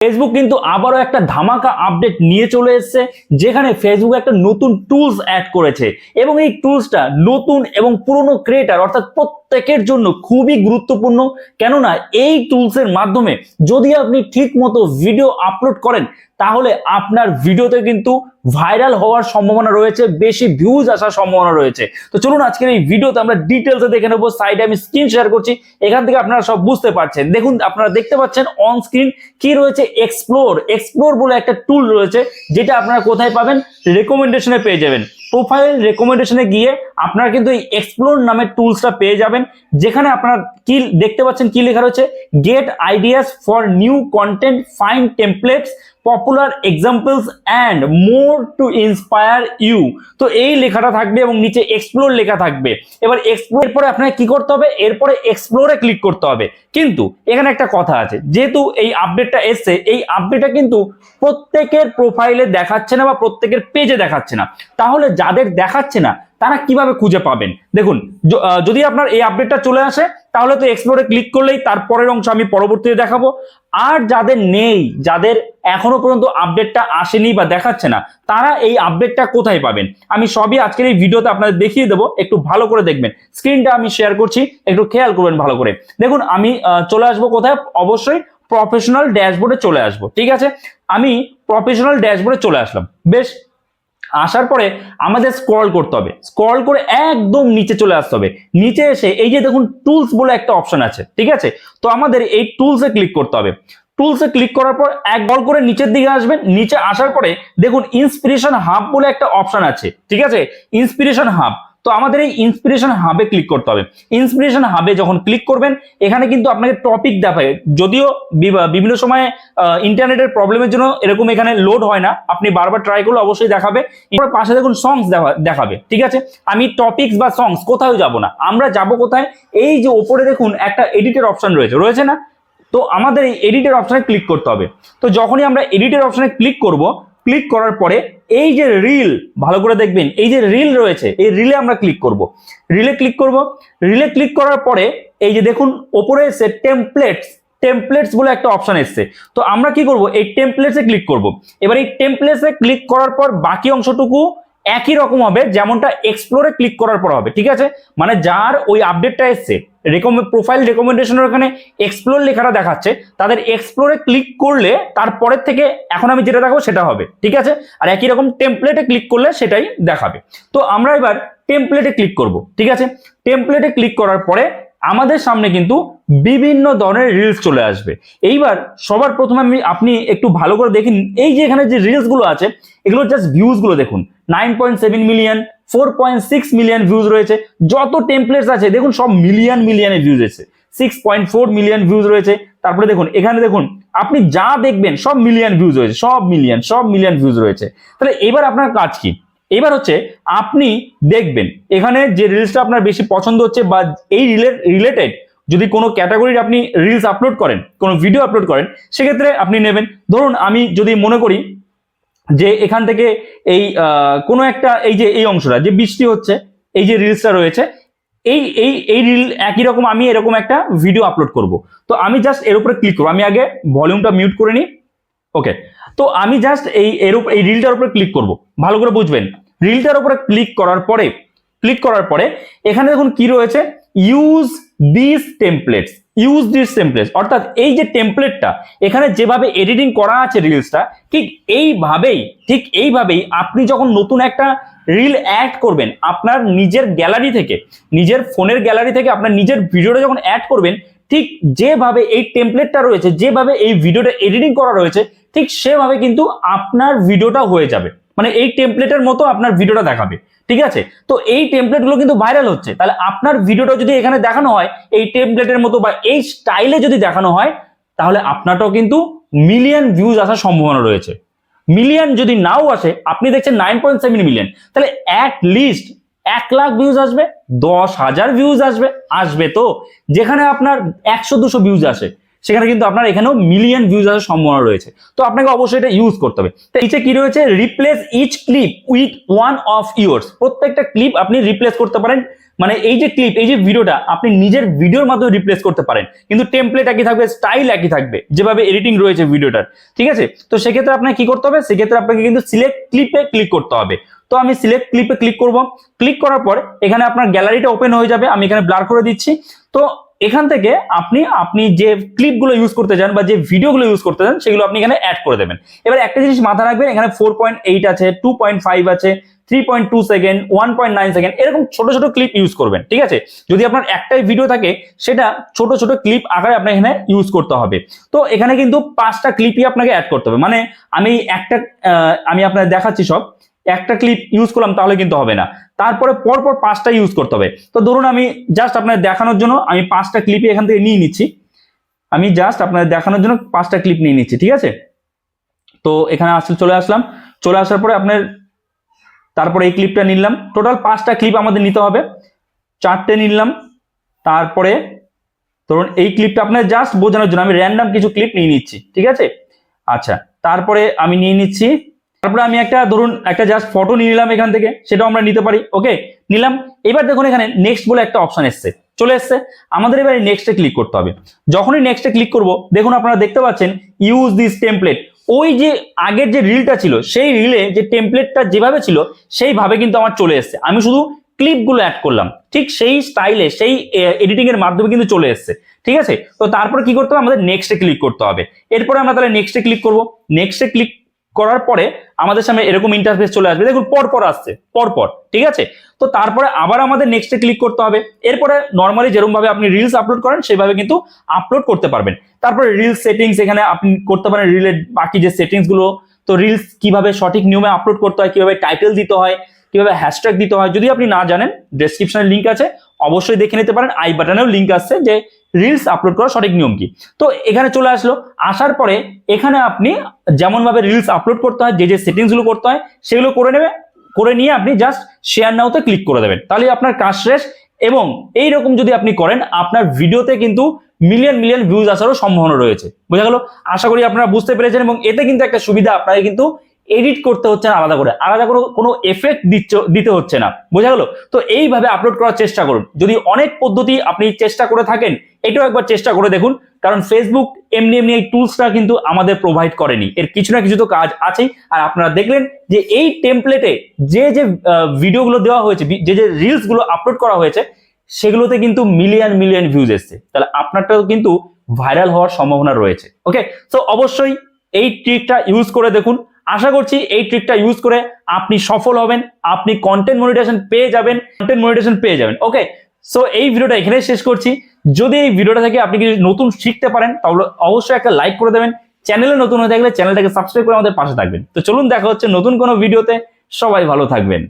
Facebook কিন্তু আবারও একটা ধামাকা আপডেট নিয়ে চলে এসছে, যেখানে ফেসবুক একটা নতুন টুলস অ্যাড করেছে। এবং এই টুলসটা নতুন এবং পুরনো ক্রিয়েটার অর্থাৎ প্রত্যেকের জন্য খুবই গুরুত্বপূর্ণ। কেননা এই টুলসের মাধ্যমে যদি আপনি ঠিক মতো ভিডিও আপলোড করেন, তাহলে আপনার ভিডিওতে কিন্তু ভাইরাল হওয়ার সম্ভাবনা রয়েছে, বেশি ভিউজ আসার সম্ভাবনা রয়েছে। তো চলুন আজকের এই ভিডিওতে আমরা ডিটেলসে দেখে নেব সাইডে আমি স্ক্রিন শেয়ার করছি, এখান থেকে আপনারা সব বুঝতে পারছেন। দেখুন, আপনারা দেখতে পাচ্ছেন অন স্ক্রিন কি রয়েছে এক্সপ্লোর এক্সপ্লোর বলে একটা টুল রয়েছে, যেটা আপনারা কোথায় পাবেন? রেকমেন্ডেশনে পেয়ে যাবেন। প্রোফাইল রেকমেন্ডেশনে গিয়ে আপনারা কিন্তু এই এক্সপ্লোর নামের টুলসটা পেয়ে যাবেন, যেখানে আপনারা কি দেখতে পাচ্ছেন, কি লেখা রয়েছে? Get ideas for new content find templates popular examples and more to inspire you তো এই লেখাটা থাকবে এবং নিচে এক্সপ্লোর লেখা থাকবে। এবার এক্সপ্লোর এরপরে আপনাকে কি করতে হবে? এরপরে এক্সপ্লোরে ক্লিক করতে হবে। কিন্তু এখানে একটা কথা আছে, যেহেতু এই আপডেটটা এসছে, এই আপডেটটা কিন্তু প্রত্যেকের প্রোফাইলে দেখাচ্ছে না বা প্রত্যেকের পেজে দেখাচ্ছে না। তাহলে যাদের দেখাচ্ছে না, তারা কীভাবে খুঁজে পাবেন? দেখুন যদি আপনার এই আপডেটটা চলে আসে, তাহলে তো এক্সপ্লোরে ক্লিক করলেই তারপরের অংশ আমি পরবর্তীতে দেখাবো। আর যাদের নেই, যাদের এখনও পর্যন্ত আপডেটটা আসেনি বা দেখাচ্ছে না, তারা এই আপডেটটা কোথায় পাবেন? আমি সবই আজকের এই ভিডিওতে আপনাদের দেখিয়ে দেবো, একটু ভালো করে দেখবেন। স্ক্রিনটা আমি শেয়ার করছি, একটু খেয়াল করবেন ভালো করে। দেখুন, আমি চলে আসব কোথায়? অবশ্যই প্রফেশনাল ড্যাশবোর্ডে চলে আসব, ঠিক আছে? আমি প্রফেশনাল ড্যাশবোর্ডে চলে আসলাম। বেশ আসার পরে আমাদের স্ক্রল করতে হবে। স্ক্রল করে একদম নিচে চলে আসতে হবে। নিচে এসে এই যে দেখুন টুলস বলে একটা অপশন আছে, ঠিক আছে? তো আমাদের এই টুলসে ক্লিক করতে হবে। টুলসে ক্লিক করার পর এক বল করে নিচের দিকে আসবেন। নিচে আসার পরে দেখুন ইন্সপিরেশন হাব বলে একটা অপশন আছে, ঠিক আছে? ইন্সপিরেশন হাব তো আমাদের এই ইন্সপিরেশন হাবে ক্লিক করতে হবে। ইন্সপিরেশন হাবে যখন ক্লিক করবেন, এখানে কিন্তু আপনাকে টপিক দেখায় যদিও বিভিন্ন সময় ইন্টারনেটের প্রবলেমের জন্য এরকম এখানে লোড হয় না। আপনি বারবার ট্রাই করলে অবশ্যই দেখাবে। এরপর পাশে দেখুন সংস দেখাবে। ঠিক আছে? আমি টপিকস বা সংস কোথাও যাব না। আমরা যাব কোথায়? এই যে ওপরে দেখুন একটা এডিটের অপশন রয়েছে। রয়েছে না? তো আমাদের এই এডিটের অপশনে ক্লিক করতে হবে। তো যখনই আমরা এডিটের অপশনে ক্লিক করব ক্লিক করার পরে এই যে রিল ভালো করে দেখবেন, এই যে রিল রয়েছে, এই রিলে আমরা ক্লিক করব। রিলে ক্লিক করব। রিলে ক্লিক করার পরে এই যে দেখুন, ওপরে এসে টেমপ্লেটস টেমপ্লেটস বলে একটা অপশন এসছে। তো আমরা কি করব? এই টেমপ্লেটসে ক্লিক করব। এবার এই টেমপ্লেটসে ক্লিক করার পর বাকি অংশটুকু একই রকম হবে, যেমনটা এক্সপ্লোরে ক্লিক করার পর হবে, ঠিক আছে? মানে যার ওই আপডেটটা এসছে প্রোফাইল রেকমেন্ডেশনের ওখানে এক্সপ্লোর লেখাটা দেখাচ্ছে, তাদের এক্সপ্লোরে ক্লিক করলে তারপরের থেকে এখন আমি যেটা দেখাবো সেটা হবে, ঠিক আছে? আর একই রকম টেমপ্লেটে ক্লিক করলে সেটাই দেখাবে। তো আমরা এবার টেমপ্লেটে ক্লিক করব, ঠিক আছে? টেমপ্লেটে ক্লিক করার পরে আমাদের সামনে কিন্তু বিভিন্ন ধরনের রিলস চলে আসবে। এইবার সবার প্রথমে আমি, আপনি একটু ভালো করে দেখেন এই যে এখানে যে রিলসগুলো আছে এগুলো জাস্ট ভিউজগুলো দেখুন। Nine point seven million, four point six million views রয়েছে। যত টেমপ্লেটস আছে, দেখুন সব মিলিয়ন মিলিয়নে ভিউজ এসেছে। Six point four million views রয়েছে। তারপরে দেখুন, এখানে দেখুন, আপনি যা দেখবেন, সব মিলিয়ন ভিউজ রয়েছে। সব মিলিয়ন সব মিলিয়ন ভিউজ রয়েছে। তাহলে এবার আপনার কাজ কি? এবার হচ্ছে, আপনি দেখবেন, এখানে যে রিলসটা আপনার বেশি পছন্দ হচ্ছে বা এই রিলেটেড যদি কোনো ক্যাটাগরির আপনি রিলস আপলোড করেন, কোনো ভিডিও আপলোড করেন, সেক্ষেত্রে আপনি নেবেন। ধরুন, আমি যদি মনে করি যে এখান থেকে এই কোনো একটা এই যে এই অংশটা, যে বৃষ্টি হচ্ছে, এই যে রিলসটা রয়েছে, এই এই এই রিল একই রকম আমি এরকম একটা ভিডিও আপলোড করব। তো আমি জাস্ট এর উপরে ক্লিক করব। আমি আগে ভলিউমটা মিউট করে নিই। ওকে তো আমি জাস্ট এই, এর এই রিলটার উপরে ক্লিক করব। ভালো করে বুঝবেন। রিলটার উপরে ক্লিক করার পরে ক্লিক করার পরে এখানে দেখুন কি রয়েছে? Use this templates use this templates অর্থাৎ এই যে টেমপ্লেটটা এখানে যেভাবে এডিটিং করা আছে রিলসটা ঠিক এইভাবেই ঠিক এইভাবেই আপনি যখন নতুন একটা রিল অ্যাড করবেন, আপনার নিজের গ্যালারি থেকে, নিজের ফোনের গ্যালারি থেকে আপনার নিজের ভিডিওটা যখন অ্যাড করবেন, ঠিক যেভাবে এই টেমপ্লেটটা রয়েছে, যেভাবে এই ভিডিওটা এডিটিং করা রয়েছে, ঠিক সেভাবে কিন্তু আপনার ভিডিওটা হয়ে যাবে। মানে এই টেমপ্লেটের মতো আপনার ভিডিওটা দেখাবে, ঠিক আছে? তো এই টেমপ্লেটগুলো কিন্তু ভাইরাল হচ্ছে। তাহলে আপনার ভিডিওটা যদি এখানে দেখানো হয়, এই টেমপ্লেটের মতো বা এই স্টাইলে যদি দেখানো হয়, তাহলে আপনারটাও কিন্তু মিলিয়ন ভিউজ আসার সম্ভাবনা রয়েছে। মিলিয়ন যদি নাও আসে, আপনি দেখছেন নাইন পয়েন্ট সেভেন মিলিয়ন তাহলে অ্যাট লিস্ট এক লাখ ভিউজ আসবে, দশ হাজার ভিউজ আসবে আসবে তো। যেখানে আপনার একশো দুশো ভিউজ আসে। সেখানে কিন্তু আপনার এখানেও মিলিয়ন ভিউজ আসার সম্ভাবনা রয়েছে। তো আপনাকে অবশ্যই এটা ইউজ করতে হবে। তো নিচে কি রয়েছে? Replace each clip with one of yours প্রত্যেকটা ক্লিপ আপনি রিপ্লেস করতে পারেন। মানে এই যে ক্লিপ এই যে ভিডিওটা আপনি নিজের ভিডিওর মাধ্যমে রিপ্লেস করতে পারেন। কিন্তু টেমপ্লেট একই থাকবে স্টাইল একই থাকবে, যেভাবে এডিটিং রয়েছে ভিডিওটার ঠিক আছে? তো সেক্ষেত্রে আপনাকে কি করতে হবে? সেক্ষেত্রে আপনাকে কিন্তু সিলেক্ট ক্লিপে ক্লিক করতে হবে। তো আমি সিলেক্ট ক্লিপে ক্লিক করব। ক্লিক করার পর এখানে আপনার গ্যালারিটা ওপেন হয়ে যাবে। আমি এখানে ব্লার করে দিচ্ছি। তো এখান থেকে আপনি আপনি যে ক্লিপগুলো ইউজ করতে চান বা যে ভিডিওগুলো ইউজ করতে চান, সেগুলো আপনি এখানে অ্যাড করে দেবেন। এবার একটা জিনিস মাথা রাখবেন, এখানে ফোর পয়েন্ট এইট আছে টু পয়েন্ট ফাইভ আছে three point two second one point nine second এরকম ছোট ছোট ক্লিপ ইউজ করবেন, ঠিক আছে? যদি আপনার একটাই ভিডিও থাকে, সেটা ছোট ছোট ক্লিপ আকারে আপনার এখানে ইউজ করতে হবে। তো এখানে কিন্তু পাঁচটা ক্লিপই আপনাকে অ্যাড করতে হবে। মানে আমি একটা আমি আপনার দেখাচ্ছি সব। একটা ক্লিপ ইউজ করলাম তাহলে কিন্তু হবে না। তারপরে পরপর পাঁচটা ইউজ করতে হবে। তো ধরুন আমি জাস্ট আপনার দেখানোর জন্য আমি পাঁচটা ক্লিপই এখান থেকে নিয়ে নিচ্ছি। আমি জাস্ট আপনাদের দেখানোর জন্য পাঁচটা ক্লিপ নিয়ে নিচ্ছি, ঠিক আছে? তো এখানে আসলে চলে আসলাম। চলে আসার পরে আপনার তারপরে এই ক্লিপটা নিলাম। টোটাল পাঁচটা ক্লিপ আমাদের নিতে হবে। চারটে নিলাম। তারপরে ধরুন এই ক্লিপটা আপনার জাস্ট বোঝানোর জন্য আমি র্যান্ডাম কিছু ক্লিপ নিয়ে নিচ্ছি, ঠিক আছে? আচ্ছা তারপরে আমি নিয়ে নিচ্ছি তারপরে আমি একটা, ধরুন, একটা জাস্ট ফটো নিয়ে নিলাম এখান থেকে, সেটাও আমরা নিতে পারি ওকে নিলাম, এবার দেখুন এখানে নেক্সট বলে একটা অপশন এসছে, চলে এসছে। আমাদের এবার নেক্সটে ক্লিক করতে হবে। যখনই নেক্সটে ক্লিক করব, দেখুন আপনারা দেখতে পাচ্ছেন ইউজ দিস টেমপ্লেট ওই যে আগের যে রিলটা ছিল, সেই রিলে যে টেমপ্লেটটা যেভাবে ছিল, সেইভাবে কিন্তু আমার চলে এসছে। আমি শুধু ক্লিপগুলো অ্যাড করলাম, ঠিক সেই স্টাইলে সেই এডিটিং এর মাধ্যমে কিন্তু চলে এসছে, ঠিক আছে? তো তারপরে কি করতে হবে? আমাদের নেক্সটে ক্লিক করতে হবে। এরপরে আমরা তাহলে নেক্সটে ক্লিক করব। নেক্সটে ক্লিক করার পরে আমাদের সামনে এরকম ইন্টারফেস চলে আসবে। দেখুন পর পর আসছে পর পর ঠিক আছে? তো তারপরে আবার আমাদের নেক্সটে ক্লিক করতে হবে। এরপরে নর্মালি যেরকম ভাবে আপনি রিলস আপলোড করেন, সেভাবে কিন্তু আপলোড করতে পারবেন। তারপরে রিলস সেটিংস এখানে আপনি করতে পারেন রিলের বাকি যে সেটিংসগুলো। তো রিলস কীভাবে সঠিক নিয়মে আপলোড করতে হয়, কীভাবে টাইটেল দিতে হয়, কীভাবে হ্যাশট্যাগ দিতে হয়, যদি আপনি না জানেন ডেসক্রিপশনে লিঙ্ক আছে। অবশ্যই দেখে নিতে পারেন। আই বাটনেও লিঙ্ক আসছে যে রিলস আপলোড করার সঠিক নিয়ম কি? তো এখানে চলে আসলো, আসার পরে এখানে আপনি যেমন ভাবে রিলস আপলোড করতে হয়, যে যে সেটিংসগুলো করতে হয়, সেগুলো করে নেবে, করে নিয়ে আপনি জাস্ট শেয়ার নাওতে ক্লিক করে দেবেন। তাহলে আপনার কাজ শেষ এবং এই রকম যদি আপনি করেন, আপনার ভিডিওতে কিন্তু মিলিয়ন মিলিয়ন ভিউজ আসারও সম্ভাবনা রয়েছে। বোঝা গেল? আশা করি আপনারা বুঝতে পেরেছেন এবং এতে কিন্তু একটা সুবিধা, আপনাকে কিন্তু এডিট করতে হচ্ছে না আলাদা করে। আলাদা করে কোনো এফেক্ট দিচ্ছ, দিতে হচ্ছে না। বোঝা গেল? তো এইভাবে আপলোড করার চেষ্টা করুন। যদি অনেক পদ্ধতি আপনি চেষ্টা করে থাকেন, এটাও একবার চেষ্টা করে দেখুন। কারণ ফেসবুক এমনি এমনি এই টুলসটা কিন্তু আমাদের প্রোভাইড করেনি। এর কিছু না কিছু তো কাজ আছেই। আর আপনারা দেখলেন যে এই টেমপ্লেটে যে যে ভিডিওগুলো দেওয়া হয়েছে যে যে রিলসগুলো আপলোড করা হয়েছে, সেগুলোতে কিন্তু মিলিয়ন মিলিয়ন ভিউজ এসছে। তাহলে আপনারটাও কিন্তু ভাইরাল হওয়ার সম্ভাবনা রয়েছে। ওকে তো অবশ্যই এই ট্রিকটা ইউজ করে দেখুন। আশা করছি এই ট্রিকটা ইউজ করে আপনি সফল হবেন, আপনি কন্টেন্ট মনিটেশন পেয়ে যাবেন কন্টেন্ট মনিটেশন পেয়ে যাবেন ওকে সো এই ভিডিওটা এখানেই শেষ করছি। যদি এই ভিডিওটা থেকে আপনি কিছু নতুন শিখতে পারেন, তাহলে অবশ্যই একটা লাইক করে দেবেন। চ্যানেলে নতুন হয়ে থাকলে চ্যানেলটাকে সাবস্ক্রাইব করে আমাদের পাশে থাকবেন। তো চলুন দেখা হচ্ছে নতুন কোনো ভিডিওতে সবাই ভালো থাকবেন।